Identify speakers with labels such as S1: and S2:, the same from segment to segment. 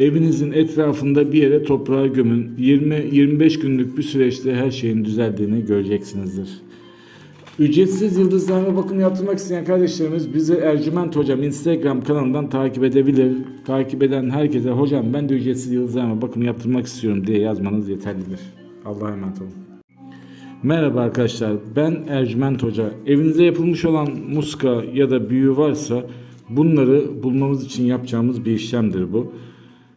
S1: Evinizin etrafında bir yere toprağa gömün. 20-25 günlük bir süreçte her şeyin düzeldiğini göreceksinizdir. Ücretsiz yıldızlarına bakım yaptırmak isteyen kardeşlerimiz bizi Ercüment Hocam Instagram kanalından takip edebilir. Takip eden herkese hocam ben de ücretsiz yıldızlarına bakım yaptırmak istiyorum diye yazmanız yeterlidir. Allah'a emanet olun. Merhaba arkadaşlar ben Ercüment Hoca. Evinize yapılmış olan muska ya da büyü varsa bunları bulmamız için yapacağımız bir işlemdir bu.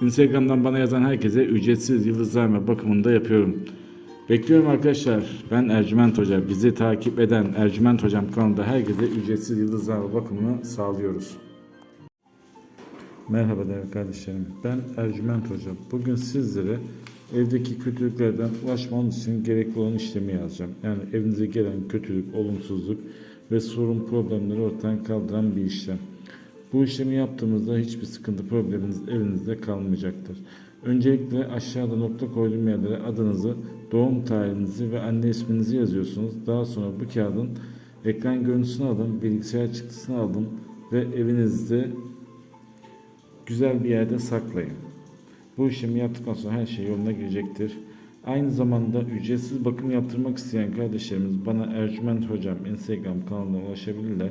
S1: Instagram'dan bana yazan herkese ücretsiz yıldızlama bakımını da yapıyorum. Bekliyorum arkadaşlar. Ben Ercüment Hoca. Bizi takip eden Ercüment Hocam kanalında herkese ücretsiz yıldızlama bakımını sağlıyoruz. Merhaba değerli kardeşlerim. Ben Ercüment Hoca. Bugün sizlere evdeki kötülüklerden ulaşmanız için gerekli olan işlemi yazacağım. Yani evinize gelen kötülük, olumsuzluk ve sorun problemleri ortadan kaldıran bir işlem. Bu işlemi yaptığımızda hiçbir sıkıntı probleminiz evinizde kalmayacaktır. Öncelikle aşağıda nokta koyduğum yerlere adınızı, doğum tarihinizi ve anne isminizi yazıyorsunuz. Daha sonra bu kağıdın ekran görüntüsünü alın, bilgisayar çıktısını alın ve evinizde güzel bir yerde saklayın. Bu işlemi yaptıktan sonra her şey yoluna girecektir. Aynı zamanda ücretsiz bakım yaptırmak isteyen kardeşlerimiz bana Ercüment Hocam Instagram kanalına ulaşabilirler.